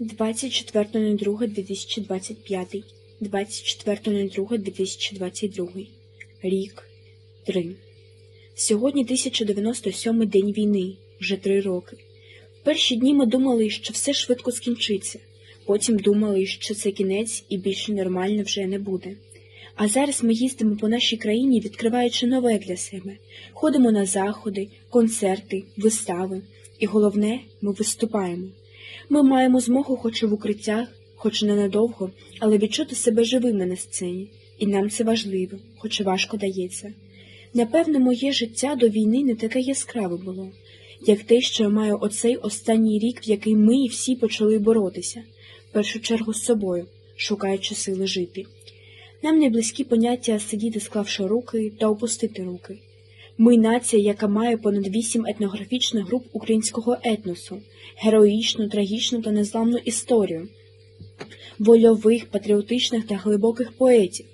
24.02.2025, 24.02.2022, рік 3. Сьогодні 1097 день війни, вже три роки. В перші дні ми думали, що все швидко скінчиться, потім думали, що це кінець і більше нормально вже не буде. А зараз ми їздимо по нашій країні, відкриваючи нове для себе. Ходимо на заходи, концерти, вистави. І головне, ми виступаємо. Ми маємо змогу, хоч і в укриттях, хоч ненадовго, але відчути себе живими на сцені. І нам це важливо, хоч і важко дається. Напевно, моє життя до війни не таке яскраве було, як те, що я маю оцей останній рік, в який ми всі почали боротися, в першу чергу з собою, шукаючи сили жити. Нам не близькі поняття сидіти, склавши руки та опустити руки. Ми нація, яка має понад вісім етнографічних груп українського етносу, героїчну, трагічну та незламну історію, вольових, патріотичних та глибоких поетів,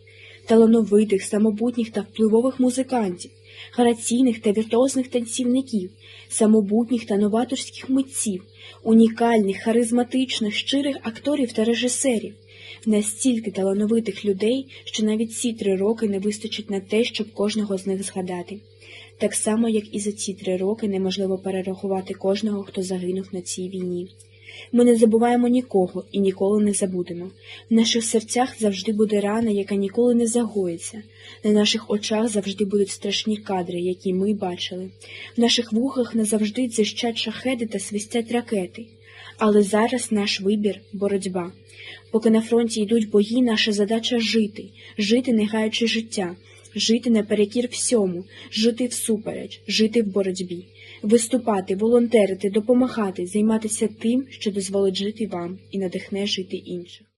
талановитих, самобутніх та впливових музикантів, граційних та віртуозних танцівників, самобутніх та новаторських митців, унікальних, харизматичних, щирих акторів та режисерів, настільки талановитих людей, що навіть ці три роки не вистачить на те, щоб кожного з них згадати. Так само, як і за ці три роки неможливо перерахувати кожного, хто загинув на цій війні. Ми не забуваємо нікого і ніколи не забудемо. В наших серцях завжди буде рана, яка ніколи не загоїться. На наших очах завжди будуть страшні кадри, які ми бачили. В наших вухах назавжди дзищать шахеди та свистять ракети. Але зараз наш вибір боротьба. Поки на фронті йдуть бої, наша задача жити, жити, не гаючи життя, жити наперекір всьому, жити всупереч, жити в боротьбі, виступати, волонтерити, допомагати, займатися тим, що дозволить жити вам і надихне жити інших.